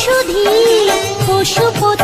Sudhir Pashupati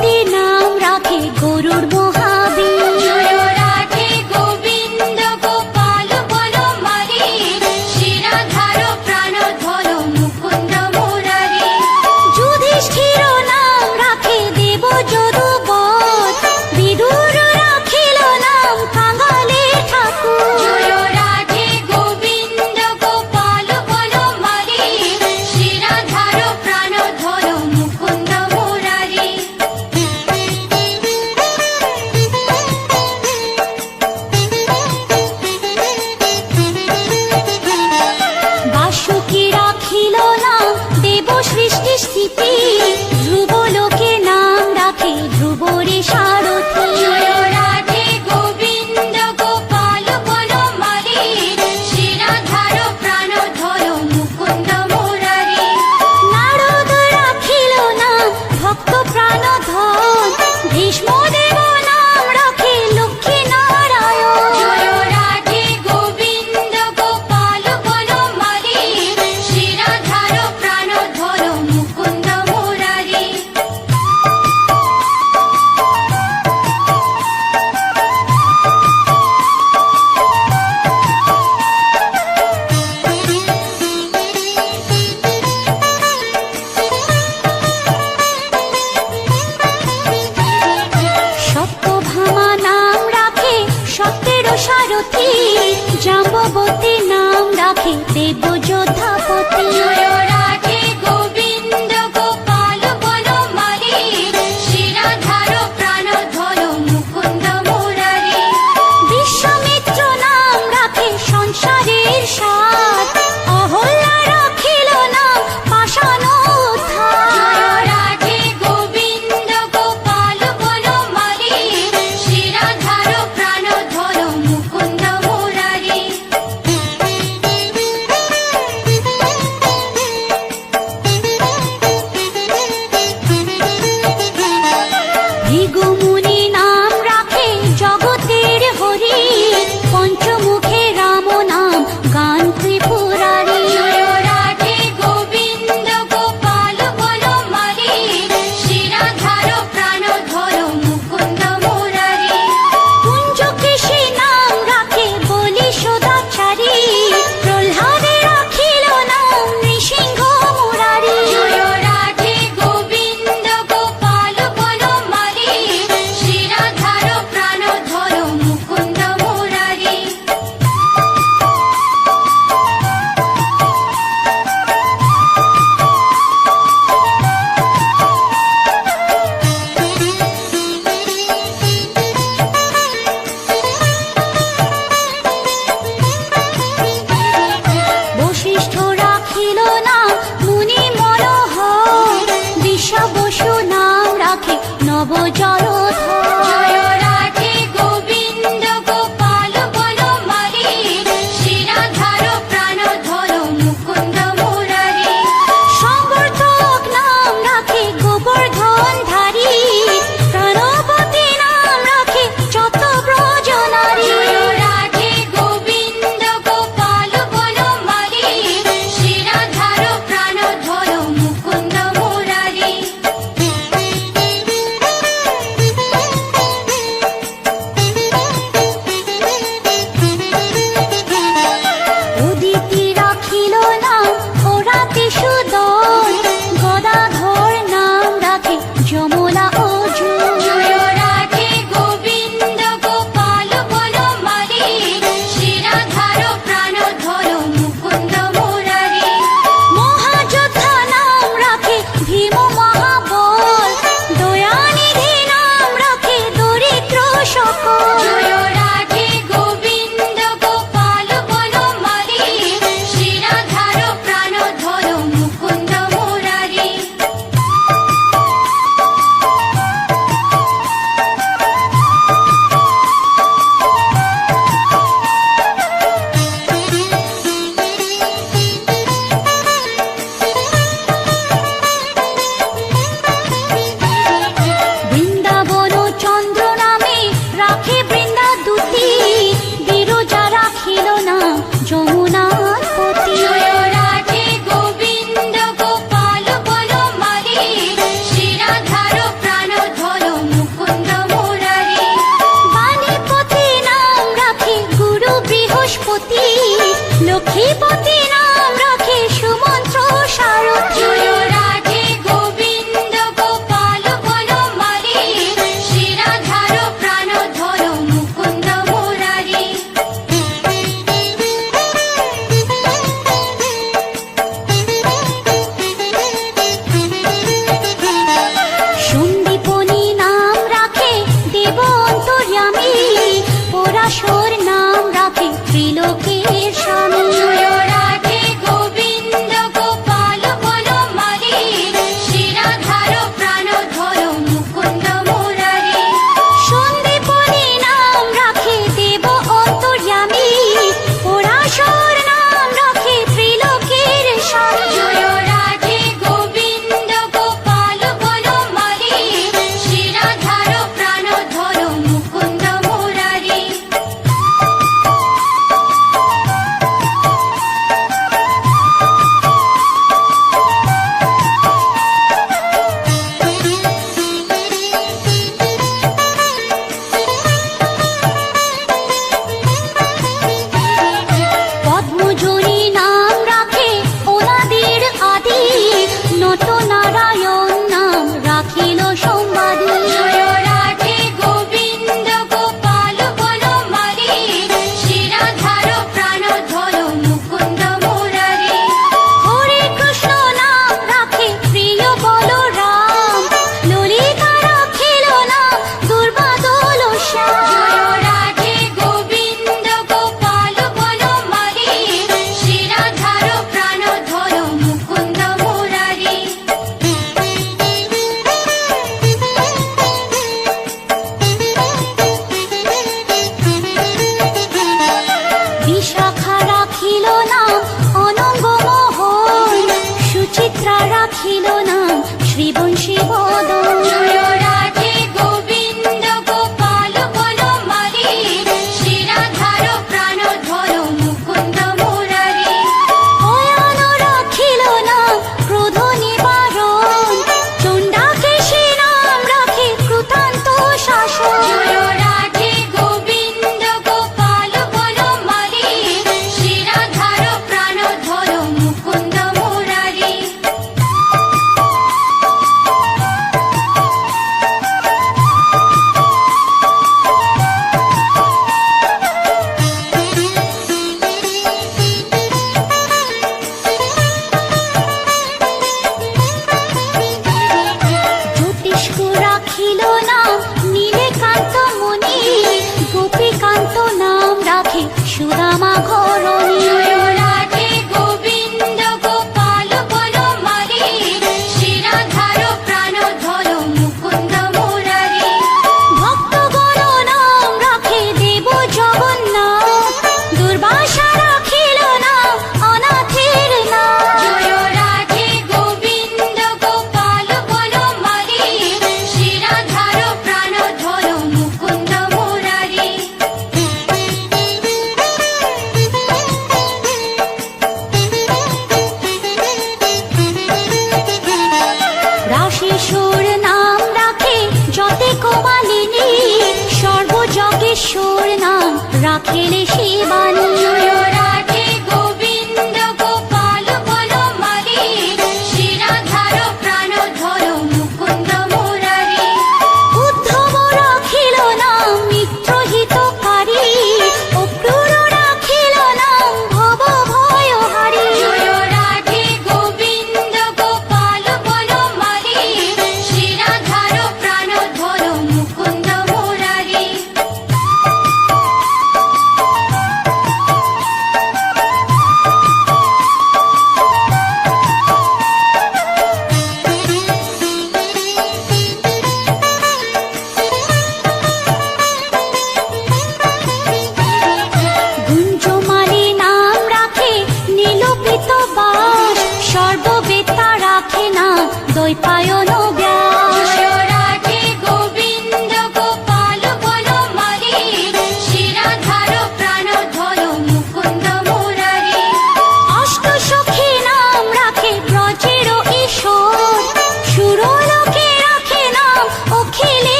show.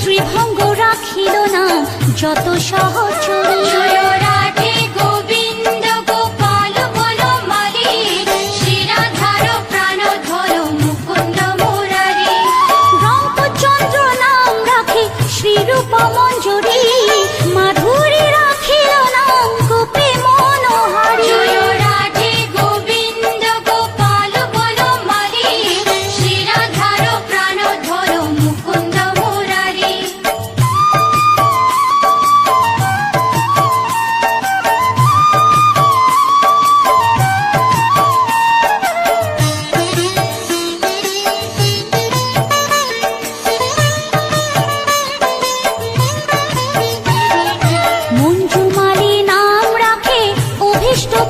Tribhanga রাখিল না যত সহচরী নির্দিষ্ট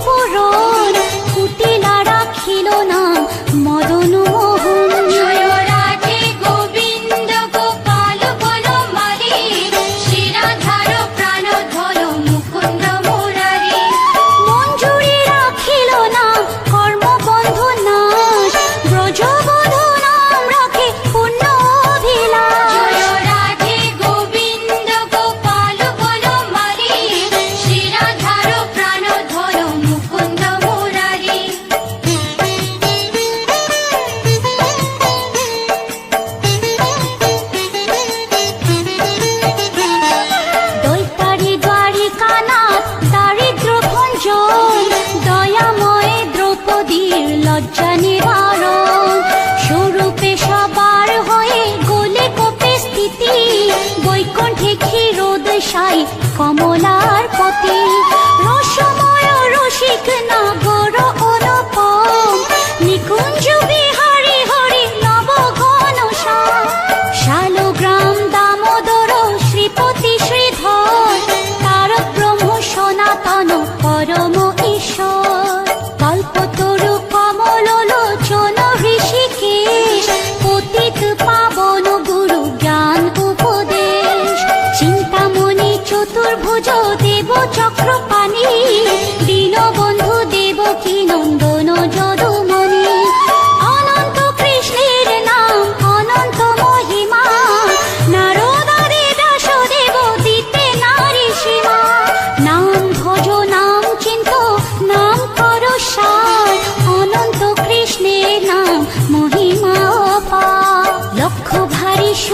সাই কমলার পতি। রসময় রসিক নাগর অনুপম। নিকুঞ্জ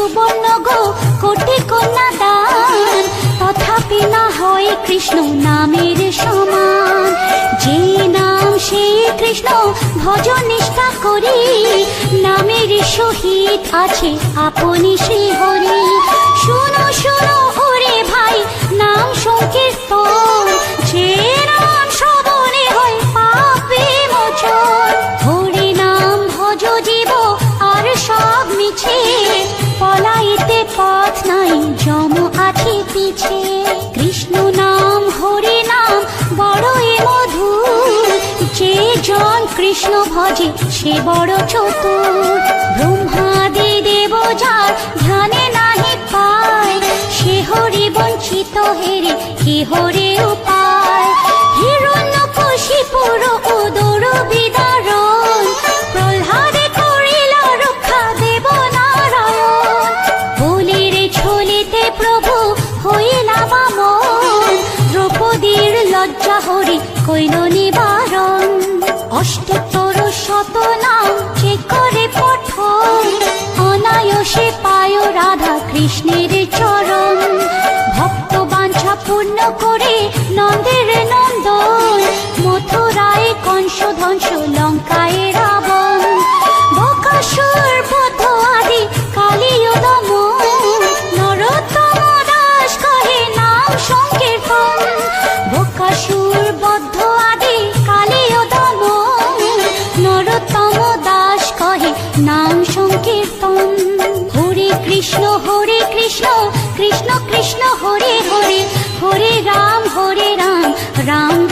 সুবর্ণ গো, কোটি কন্যা দান তথাপি না হয় কৃষ্ণ নামের সমান। যে নাম সে কৃষ্ণ ভজ নিষ্ঠা করি। নামের সহিত আছে আপনি সে হরি। শুনো শুনো ওরে ভাই, নাম সংকীর্ত যে নাম নাই যম আছে পিছে। কৃষ্ণ নাম, হরি নাম বড় বড়ই মধু যে জন কৃষ্ণ ভজে, সে বড় ছোট ব্রহ্মাদি দেব যার, ধ্যানে নাহি পায়। সে হরি বঞ্চিত হেরে, কে হরে উপায়? হিরণ্য কশিপুর উদর বিদারণ হইল নিবারণ। অষ্টোত্তর শতনাম যে করে পঠন, অনায়সে পায় রাধা কৃষ্ণের চরণ। ভক্ত বাঞ্ছা পূর্ণ করে নন্দের নন্দন, মথুরায় কংস ধ্বংস লঙ্কায় 让